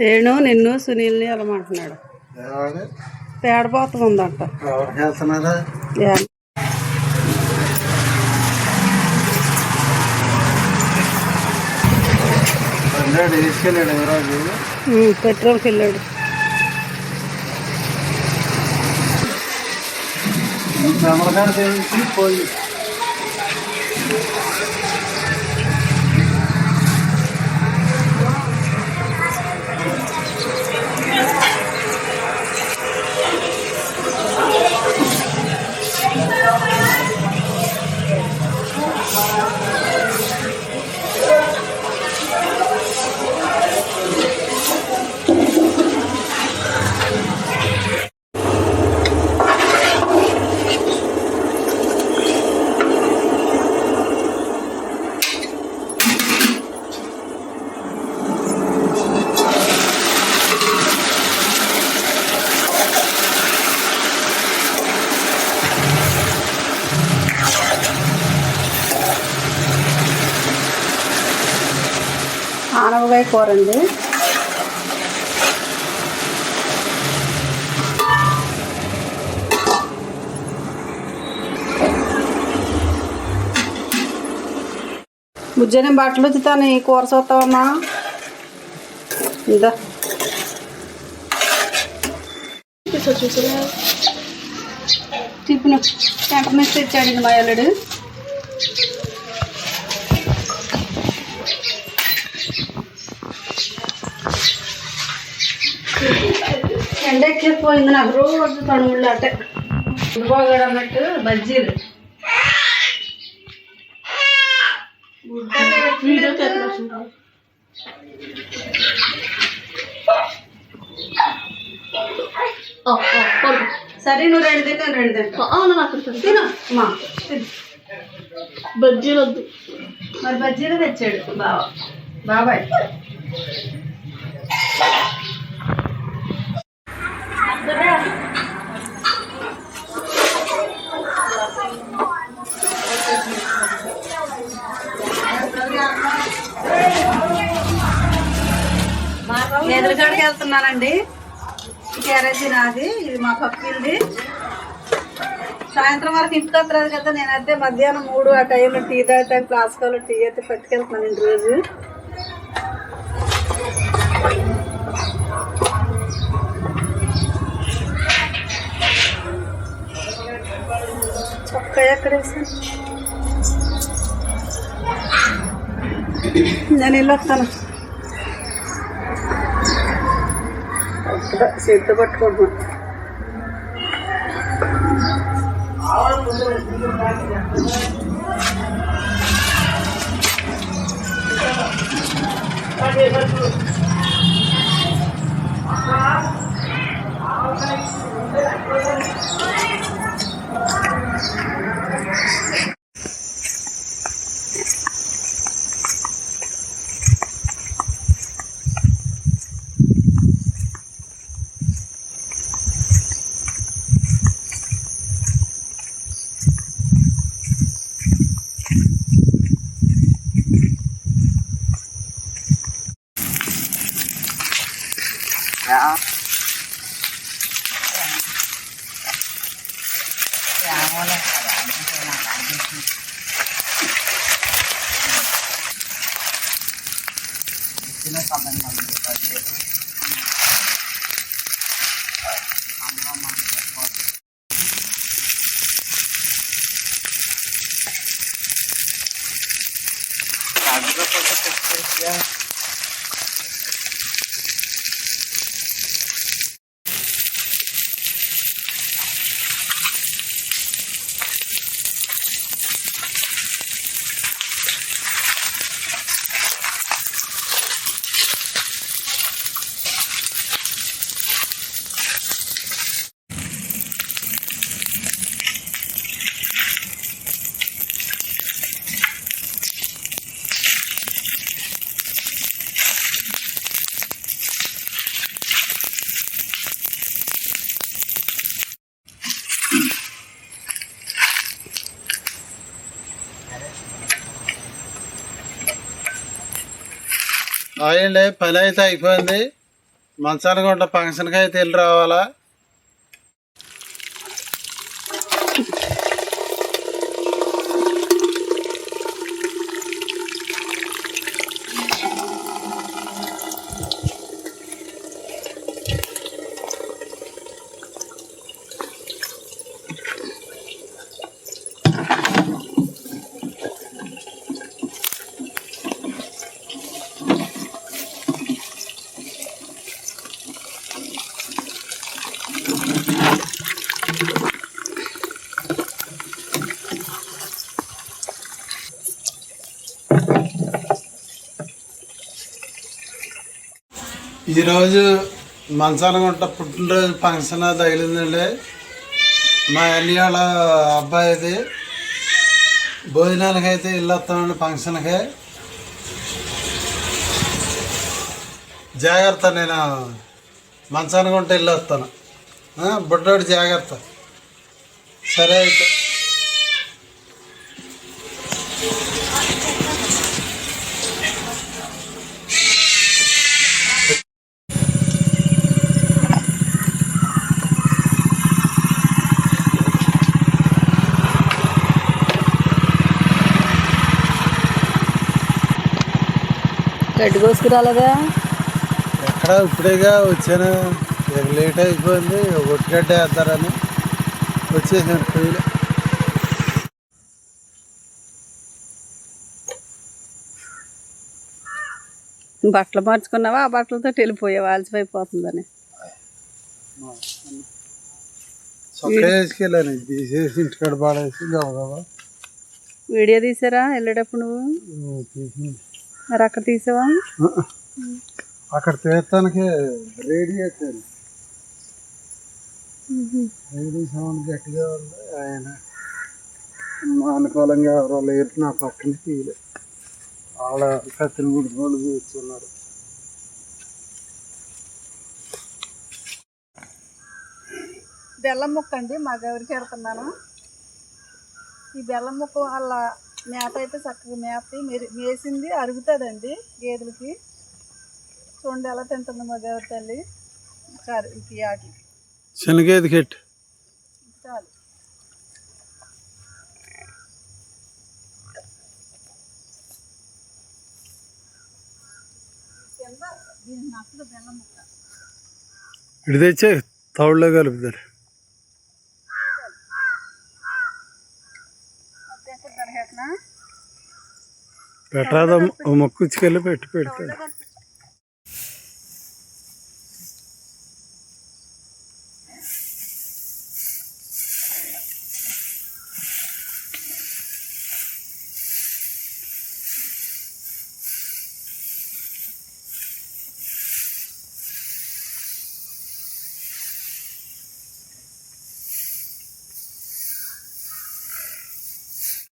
నేను నిన్ను సునీల్ని వెళ్ళమంటున్నాడు ఎవరు పేడపోతం ఉందంట పెట్రోల్కి వెళ్ళాడు. పోయి. ఆనవకాయ కూర అండి. బుజ్జని బట్టలు ఉతుతాను ఈ కూర చూస్తావమ్మా. ఇందా. టిఫిన్ టెంపర్ మిస్ తెచ్చాడు మా అల్లుడు. ఎండ ఎక్కిపోయింది నాకు రోజు పనులు అంటే ఉడిపోగాడు అన్నట్టు బజ్జీలు సరే నువ్వు రెండు తిన్నా రెండు తింటా. అవును నాకు తిను అమ్మా తిను. బజ్జీలు వద్దు. మరి బజ్జీలు తెచ్చాడు బావ. బాబాయ్. ఎదురుగాడికి వెళ్తున్నానండి. ఈ క్యారేజీ నాది ఇది మా పప్పిల్ది సాయంత్రం వరకు ఇంటికి వస్తుంది కదా నేనైతే మధ్యాహ్నం మూడు ఆ టైంలో టీ తాగుతాను ప్లాస్కోలో టీ అయితే పట్టుకెళ్తున్నాను ఇంటి రోజు. చొక్కా ఎక్కడ ಸಿಟ್ಟು ಪಟ್ಕೊಂಡು వేసాను నేను ఇల్లు వస్తాను చేతితో పట్టుకుంటున్నాను ఆయండి పని అయితే అయిపోయింది. మంచానికి కొంట ఫంక్షన్కి అయితే వెళ్ళి రావాలా? ఈరోజు మంచానికి కొంట పుట్టినరోజు ఫంక్షన్ తగిలిందండి మా అన్నియాల అబ్బాయిది భోజనానికి అయితే ఇల్లొస్తామండి ఫంక్షన్కి. జాగ్రత్త నేను మంచానికి ఉంటే ఇల్లు వస్తాను. బుడ్డోడు జాగ్రత్త. సరే అయితే. గడ్డి కోసుకురాలేదా? ఎక్కడ ఇప్పుడేగా వచ్చాను. లేట్ అయిపోయింది. ఒట్టిగడ్డ వేద్దారని వచ్చేసాను పొయ్యిలో. బట్టలు మార్చుకున్నావా? ఆ బట్టలతో వెళ్ళిపోయావా. అలసిపోయిపోతుందని చొక్కా వేసుకెళ్ళాను. తీసేసి ఇంటికాడ పాడేసి గబగబా. వీడియో తీసారా? వెళ్ళేటప్పుడు నువ్వు? మరి అక్కడ తీసావా? అక్కడ తీర్థానికి రేడియేటర్ రేడియో సౌండ్ గట్టిగా ఉంది. ఆయన అనుకూలంగా ఎవరో లేరు. నా పక్కన తీయలే. వాళ్ళ కత్తిని గుడి వాళ్ళు కూర్చున్నారు బెల్లం ముక్క అండి. మా గౌరికి పెడుతున్నాను? ఈ బెల్లం ముక్క వల్ల మేత అయితే చక్కగా మేత మెరి- మేసింది అరుగుతుందండి గేదెలకి. చూడండి ఎలా తింటుంది మా గౌరి తల్లి. సరే ఇది ఆటి శనగేది కెట్ చాలు. ఇటు తెచ్చే తౌడులో కలుపుతారు. పెట్టరాదా ఓ మొక్కు ఇచ్చుకెళ్ళి పెట్టి పెడతారు తౌడులో